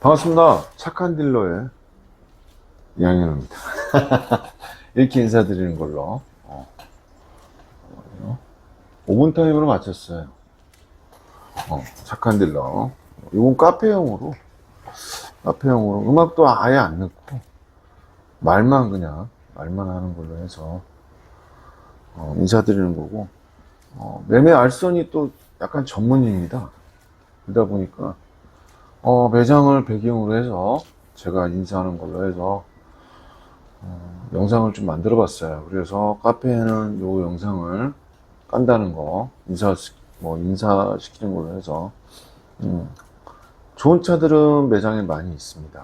반갑습니다. 착한 딜러의 양현우입니다. 이렇게 인사드리는 걸로. 어. 5분 타임으로 마쳤어요. 어, 착한 딜러. 이건 카페용으로, 카페용으로 음악도 아예 안 넣고, 말만 그냥, 말만 하는 걸로 해서, 어, 인사드리는 거고, 어, 매매 알선이 또 약간 전문입니다. 그러다 보니까, 어, 매장을 배경으로 해서 제가 인사하는 걸로 해서 어, 영상을 좀 만들어 봤어요. 그래서 카페에는 요 영상을 깐다는 거 인사 뭐 인사시키는 걸로 해서 음, 좋은 차들은 매장에 많이 있습니다.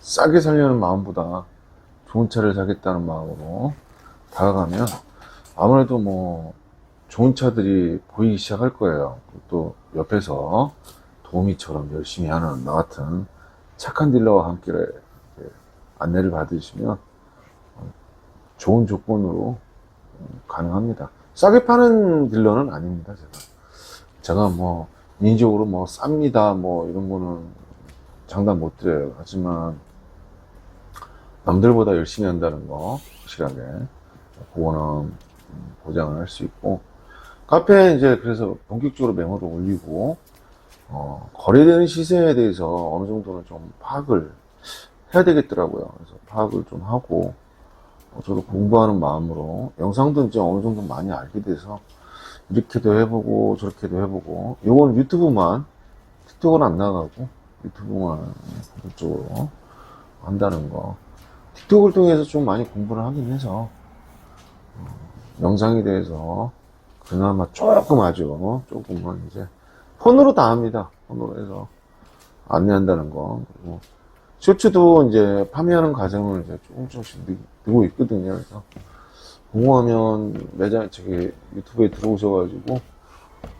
싸게 살려는 마음보다 좋은 차를 사겠다는 마음으로 다가가면 아무래도 뭐 좋은 차들이 보이기 시작할 거예요. 또 옆에서 도우미처럼 열심히 하는 나 같은 착한 딜러와 함께 안내를 받으시면 어, 좋은 조건으로 음, 가능합니다. 싸게 파는 딜러는 아닙니다, 제가. 제가 뭐, 인위적으로 뭐, 쌉니다, 뭐, 이런 거는 장담 못 드려요. 하지만, 남들보다 열심히 한다는 거, 확실하게. 그거는 음, 보장을 할 수 있고, 카페에 이제 그래서 본격적으로 메모를 올리고, 어, 거래되는 시세에 대해서 어느 정도는 좀 파악을 해야 되겠더라고요. 그래서 파악을 좀 하고, 어, 저도 공부하는 마음으로, 영상도 이제 어느 정도 많이 알게 돼서, 이렇게도 해보고, 저렇게도 해보고, 요건 유튜브만, 틱톡은 안 나가고, 유튜브만 그쪽으로 한다는 거. 틱톡을 통해서 좀 많이 공부를 하긴 해서, 어, 영상에 대해서, 그나마 조금 아주, 조금은 이제, 폰으로 다 합니다. 폰으로 해서 안내한다는 거. 그리고 쇼츠도 이제 판매하는 과정을 이제 조금 조금씩 넣- 넣고 있거든요. 그래서 궁금하면 매장 저기 유튜브에 들어오셔가지고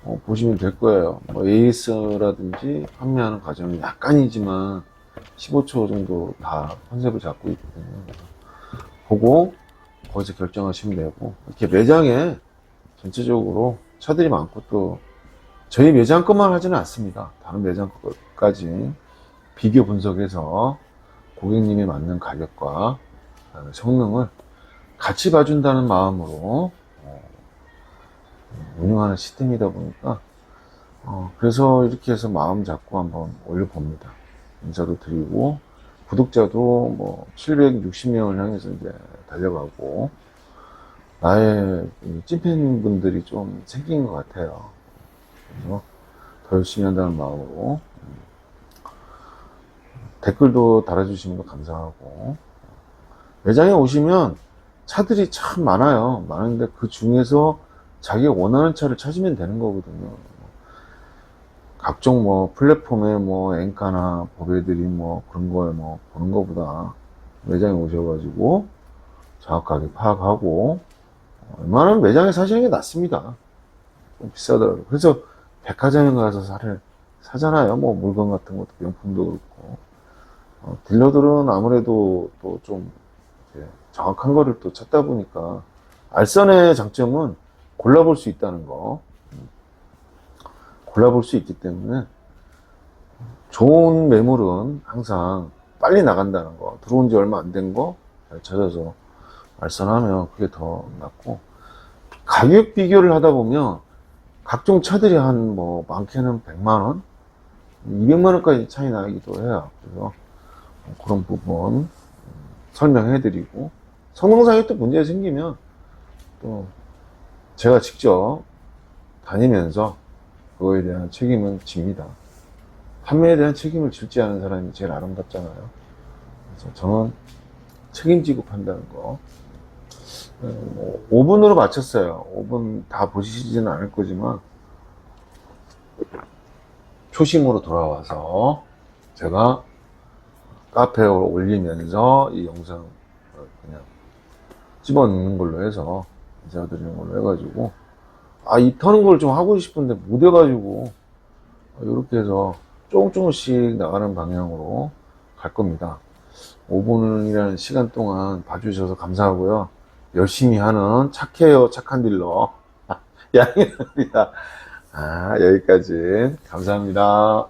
어, 보시면 될 거예요. 뭐 AS라든지 판매하는 과정은 약간이지만 15초 정도 다 컨셉을 잡고 있거든요. 보고 거기서 결정하시면 되고 이렇게 매장에 전체적으로 차들이 많고 또 저희 매장 것만 하지는 않습니다. 다른 매장 것까지 비교 분석해서 고객님이 맞는 가격과 그다음에 성능을 같이 봐준다는 마음으로 어, 운영하는 시스템이다 보니까 어, 그래서 이렇게 해서 마음 잡고 한번 올려봅니다. 인사도 드리고 구독자도 뭐 760명을 향해서 이제 달려가고 나의 이 찐팬분들이 좀 생긴 것 같아요. 그래서 더 열심히 한다는 마음으로 음, 댓글도 달아주시면 더 감사하고 매장에 오시면 차들이 참 많아요. 많은데 그 중에서 자기가 원하는 차를 찾으면 되는 거거든요. 각종 뭐 플랫폼에 뭐 엔카나 보배들이 뭐 그런 거에 뭐 보는 것보다 매장에 오셔가지고 정확하게 파악하고 웬만하면 매장에 사시는 게 낫습니다. 좀 비싸더라고요. 그래서 백화점에 가서 사를 사잖아요. 뭐 물건 같은 것도 명품도 그렇고. 어, 딜러들은 아무래도 또 좀 정확한 거를 또 찾다 보니까 알선의 장점은 골라볼 수 있다는 거. 음. 골라볼 수 있기 때문에 좋은 매물은 항상 빨리 나간다는 거. 들어온 지 얼마 안 된 거 잘 찾아서 알선하면 그게 더 낫고 가격 비교를 하다 보면 각종 차들이 한 뭐 많게는 100만 원, 200만 원까지 차이 나기도 해요. 그래서 그런 부분 음, 설명해 드리고 성능상에 또 문제가 생기면 또 제가 직접 다니면서 그거에 대한 책임은 집니다. 판매에 대한 책임을 질지 않은 사람이 제일 아름답잖아요. 그래서 저는 책임지고 판다는 거. 어, 5분으로 마쳤어요. 5분 다 보시지는 않을 거지만, 초심으로 돌아와서 제가 카페에 올리면서 이 영상 그냥 집어넣는 걸로 해서 인사드리는 걸로 해가지고, 아, 이 터는 걸 좀 하고 싶은데 못 해가지고, 이렇게 해서 조금 조금씩 나가는 방향으로 갈 겁니다. 5분이라는 시간 동안 봐주셔서 감사하고요. 열심히 하는 착해요, 착한 딜러. 양해합니다. 아, 여기까지. 감사합니다.